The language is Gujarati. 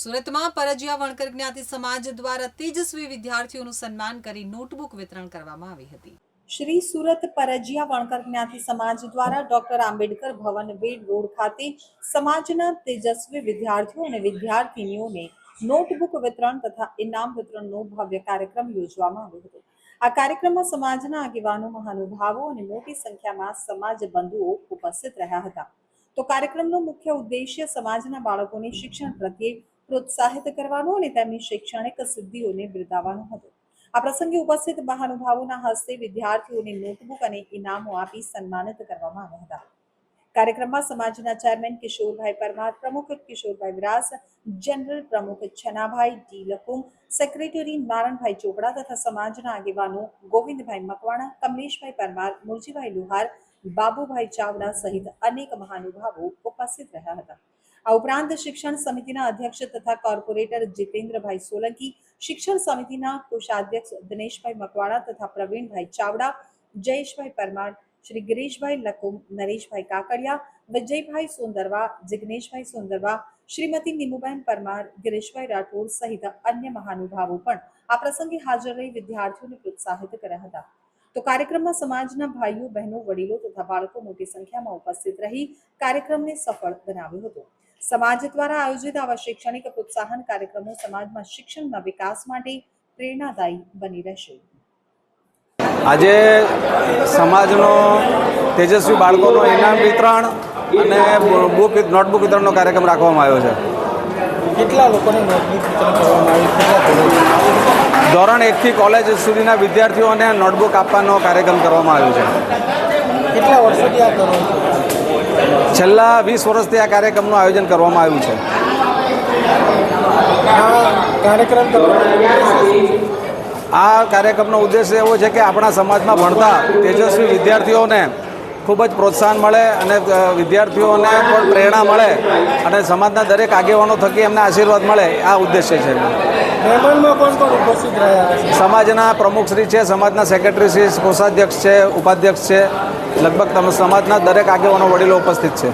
સુરતમાં પરજીયા વણકર જ્ઞાતિ સમાજ દ્વારા તેજસ્વી વિદ્યાર્થીઓનું સન્માન કરી નોટબુક વિતરણ કરવામાં આવી હતી. શ્રી સુરત પરજીયા વણકર જ્ઞાતિ સમાજ દ્વારા ડોક્ટર આંબેડકર ભવન વેડ રોડ ખાતે સમાજના તેજસ્વી વિદ્યાર્થીઓ અને વિદ્યાર્થીનીઓને નોટબુક વિતરણ તથા ઇનામ વિતરણનો ભવ્ય કાર્યક્રમ યોજવામાં આવ્યો હતો. આ કાર્યક્રમમાં સમાજના આગેવાનો, મહાનુભાવો અને મોટી સંખ્યામાં સમાજ બંધુઓ ઉપસ્થિત રહ્યા હતા. તો કાર્યક્રમનો મુખ્ય ઉદ્દેશ્ય સમાજના બાળકોને શિક્ષણ પ્રત્યે પ્રોત્સાહિત કરવાનો અને તેમની શૈક્ષણિક સિદ્ધિઓને બિરદાવવાનો હતો. આ પ્રસંગે ઉપસ્થિત મહાનુભાવોના હસ્તે વિદ્યાર્થીઓને નોટબુક અને ઇનામો આપી સન્માનિત કરવામાં આવ્યા હતા. કાર્યક્રમમાં સમાજના ચેરમેન કિશોરભાઈ પરમાર, પ્રમુખ કિશોરભાઈ વિરાસ જનરલ પ્રમુખ છનાભાઈ ડી લકુમ સેક્રેટરી નારણભાઈ ચોપડા તથા સમાજના આગેવાનો ગોવિંદભાઈ મકવાણા, કમલેશભાઈ પરમાર, મુરજીભાઈ લુહાર, બાબુભાઈ ચાવડા સહિત અનેક મહાનુભાવો ઉપસ્થિત રહ્યા હતા. આ ઉપરાંત શિક્ષણ સમિતિના અધ્યક્ષ તથા કોર્પોરેટર જીતેન્દ્રભાઈ સોલંકી, શિક્ષણ સમિતિના કોષાધ્યક્ષ દિનેશભાઈ મકવાણા તથા પ્રવીણભાઈ ચાવડા, જયેશભાઈ પરમાર, શ્રી ગિરીશભાઈ લકુમ, નરેશભાઈ કાકડિયા, વિજયભાઈ સુંદરવા, જિગ્નેશભાઈ સુંદરવા, શ્રીમતી નિમુબેન પરમાર, ગિરીશભાઈ રાઠોડ સહિત અન્ય મહાનુભાવો પણ આ પ્રસંગે હાજર રહી વિદ્યાર્થીઓને પ્રોત્સાહિત કર્યા હતા. તો કાર્યક્રમમાં સમાજના ભાઈઓ, બહેનો, વડીલો તથા બાળકો મોટી સંખ્યામાં ઉપસ્થિત રહી કાર્યક્રમને સફળ બનાવ્યો હતો. સમાજ દ્વારા આયોજિત આવા શૈક્ષણિક પ્રોત્સાહન કાર્યક્રમો સમાજમાં શિક્ષણના વિકાસ માટે પ્રેરણાદાયી બની રહેશે. આજે સમાજનો તેજસ્વી બાળકોનો ઇનામ વિતરણ અને બુક નોટબુક વિતરણનો કાર્યક્રમ રાખવામાં આવ્યો છે. કેટલા લોકોને નોટબુક વિતરણ કરવામાં આવ્યું ધોરણ? એકથી કોલેજ સુધીના વિદ્યાર્થીઓને નોટબુક આપવાનો કાર્યક્રમ કરવામાં આવ્યો છે. કેટલા વર્ષોથી આ કરો છો? છેલ્લા વીસ વર્ષથી આ કાર્યક્રમનું આયોજન કરવામાં આવ્યું છે. આ કાર્યક્રમ આ કાર્યક્રમનો ઉદ્દેશ એવો છે કે આપણા સમાજમાં ભણતા તેજસ્વી વિદ્યાર્થીઓને ખૂબ જ પ્રોત્સાહન મળે અને વિદ્યાર્થીઓને પણ પ્રેરણા મળે અને સમાજના દરેક આગેવાનો થકી એમને આશીર્વાદ મળે આ ઉદ્દેશ્ય છે. સમાજના પ્રમુખશ્રી છે સમાજના સેક્રેટરી શ્રી કોષાધ્યક્ષ છે ઉપાધ્યક્ષ છે લગભગ તમે સમાજના દરેક આગેવાનો વડીલો ઉપસ્થિત છે.